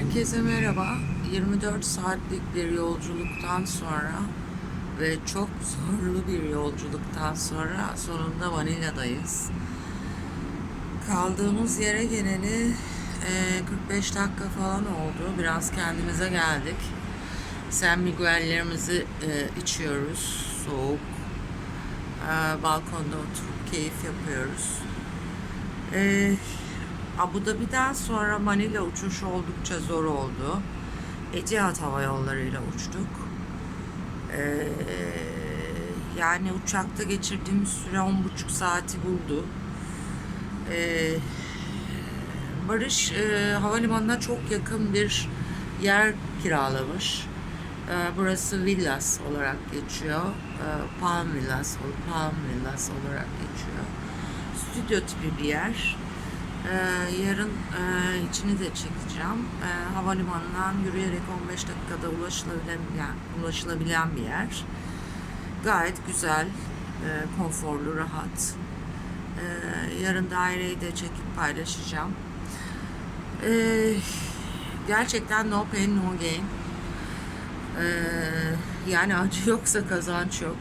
Herkese merhaba. 24 saatlik bir yolculuktan sonra ve çok zorlu bir yolculuktan sonra sonunda Vanilla'dayız. Kaldığımız yere geleli e, 45 dakika falan oldu. Biraz kendimize geldik. San Miguel'lerimizi e, içiyoruz. Soğuk. E, balkonda oturup keyif yapıyoruz. E, Abu Dhabi'den sonra Manila uçuşu oldukça zor oldu. Etihad Hava Yolları ile uçtuk. Ee, yani uçakta geçirdiğimiz süre 10,5 saati buldu. Ee, Barış e, havalimanına çok yakın bir yer kiralamış. Ee, burası Villas olarak geçiyor. Ee, Palm Villas, Palm Villas olarak geçiyor. Stüdyo tipi bir yer. Ee, yarın e, içini de çekeceğim. Ee, havalimanından yürüyerek 15 dakikada ulaşılabilen, ulaşılabilen bir yer. Gayet güzel, e, konforlu, rahat. Ee, yarın daireyi de çekip paylaşacağım. Ee, gerçekten no pain no gain. Ee, yani acı yoksa kazanç yok.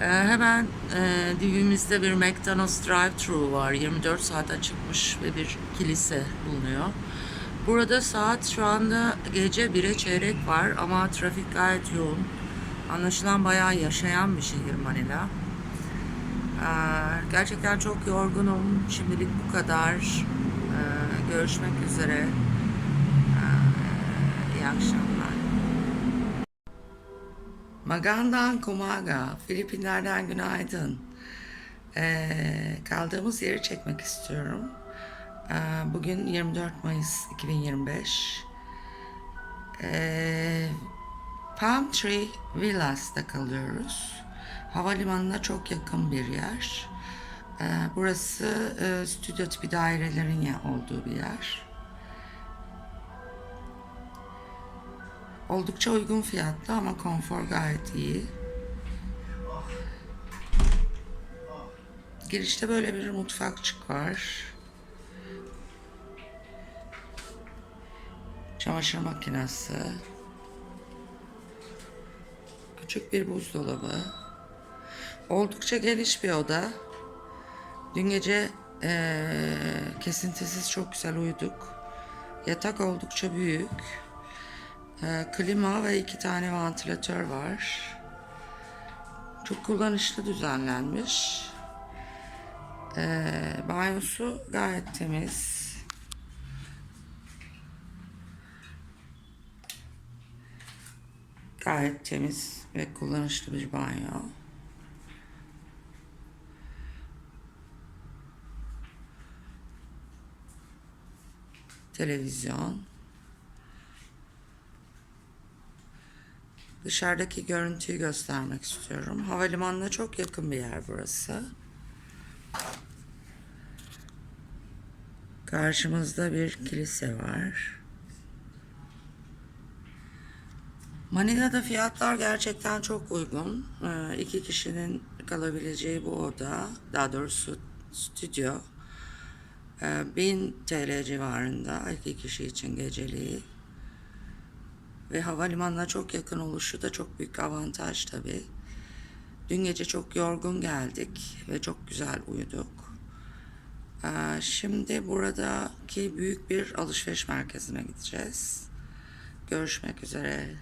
Ee, hemen e, dibimizde bir McDonald's drive-thru var. 24 saat açıkmış ve bir kilise bulunuyor. Burada saat şu anda gece 1'e çeyrek var ama trafik gayet yoğun. Anlaşılan bayağı yaşayan bir şehir Manila. Ee, gerçekten çok yorgunum. Şimdilik bu kadar. Ee, görüşmek üzere. Ee, iyi akşamlar. Magandan Kumaga, Filipinler'den günaydın. Ee, kaldığımız yeri çekmek istiyorum. Ee, bugün 24 Mayıs 2025. Ee, Palm Tree Villas'ta kalıyoruz. Havalimanına çok yakın bir yer. Ee, burası e, stüdyo tipi dairelerin olduğu bir yer. Oldukça uygun fiyatlı ama konfor gayet iyi. Girişte böyle bir mutfakçık var. Çamaşır makinesi. Küçük bir buzdolabı. Oldukça geniş bir oda. Dün gece eee, kesintisiz çok güzel uyuduk. Yatak oldukça büyük. Ee, klima ve iki tane vantilatör var. Çok kullanışlı düzenlenmiş. Ee, banyosu gayet temiz. Gayet temiz ve kullanışlı bir banyo. Televizyon. Dışarıdaki görüntüyü göstermek istiyorum. Havalimanına çok yakın bir yer burası. Karşımızda bir kilise var. Manila'da fiyatlar gerçekten çok uygun. Ee, iki kişinin kalabileceği bu oda, daha doğrusu stüdyo, ee, 1000 TL civarında iki kişi için geceliği. Ve havalimanına çok yakın oluşu da çok büyük avantaj tabii. Dün gece çok yorgun geldik ve çok güzel uyuduk. Ee, Şimdi buradaki büyük bir alışveriş merkezine gideceğiz. Görüşmek üzere.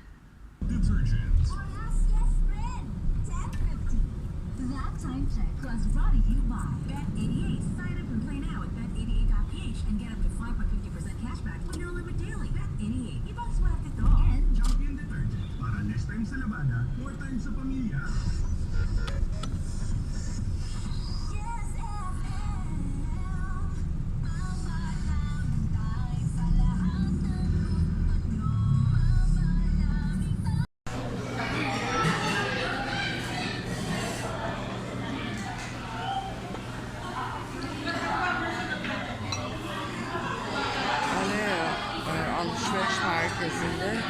merkezinde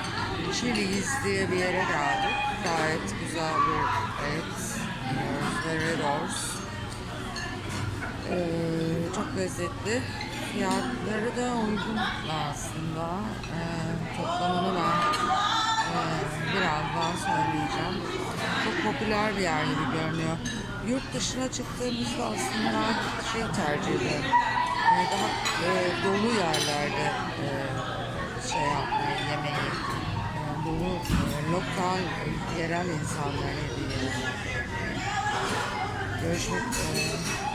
Chili's diye bir yere geldik. Gayet güzel bir et. Ve Ee, çok lezzetli. Fiyatları da uygun aslında. Ee, toplamını ben ee, e, birazdan söyleyeceğim. Çok popüler bir yer gibi görünüyor. Yurt dışına çıktığımızda aslında ben şey tercih ederim. Ee, daha e, dolu yerlerde e, e, lokal, yerel insanları diye. Görüşmek üzere.